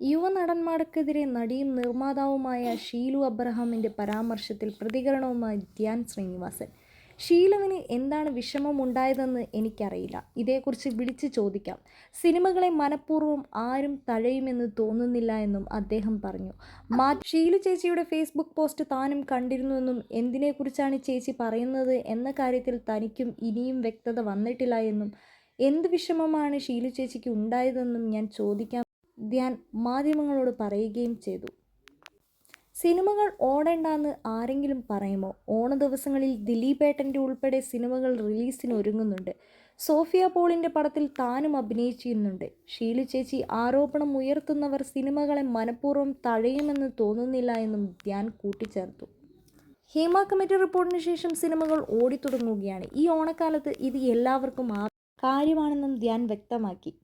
യുവനടന്മാർക്കെതിരെ നടിയും നിർമ്മാതാവുമായ ഷീലു അബ്രഹാമിന്റെ പരാമർശത്തിൽ പ്രതികരണവുമായി ധ്യാൻ ശ്രീനിവാസൻ. ഷീലുവിന് എന്താണ് വിഷമമുണ്ടായതെന്ന് എനിക്കറിയില്ല. ഇതേക്കുറിച്ച് വിളിച്ചു ചോദിക്കാം. സിനിമകളെ മനഃപൂർവം ആരും തഴയുമെന്ന് തോന്നുന്നില്ല എന്നും അദ്ദേഹം പറഞ്ഞു. മാ ഷീലു ചേച്ചിയുടെ ഫേസ്ബുക്ക് പോസ്റ്റ് താനും കണ്ടിരുന്നുവെന്നും എന്തിനെക്കുറിച്ചാണ് ചേച്ചി പറയുന്നത് എന്ന കാര്യത്തിൽ തനിക്കും ഇനിയും വ്യക്തത വന്നിട്ടില്ല എന്നും എന്ത് വിഷമമാണ് ഷീലു ചേച്ചിക്ക് ഉണ്ടായതെന്നും ഞാൻ ചോദിക്കാം. ധ്യാൻ മാധ്യമങ്ങളോട് പറയുകയും ചെയ്തു. സിനിമകൾ ഓടേണ്ടെന്ന് ആരെങ്കിലും പറയുമോ? ഓണ ദിവസങ്ങളിൽ ദിലീപേട്ടന്റെ ഉൾപ്പെടെ സിനിമകൾ റിലീസിന് ഒരുങ്ങുന്നുണ്ട്. സോഫിയ പോളിന്റെ പടത്തിൽ താനും അഭിനയിച്ചിരുന്നുണ്ട്. ഷീലു ചേച്ചി ആരോപണം ഉയർത്തുന്നവർ സിനിമകളെ മനഃപൂർവം തഴയുമെന്ന് തോന്നുന്നില്ല എന്നും ധ്യാൻ കൂട്ടിച്ചേർത്തു. ഹേമ കമ്മിറ്റി റിപ്പോർട്ടിന് ശേഷം സിനിമകൾ ഓടിത്തുടങ്ങുകയാണ്. ഈ ഓണക്കാലത്ത് ഇത് എല്ലാവർക്കും ആ കാര്യമാണെന്നും ധ്യാൻ വ്യക്തമാക്കി.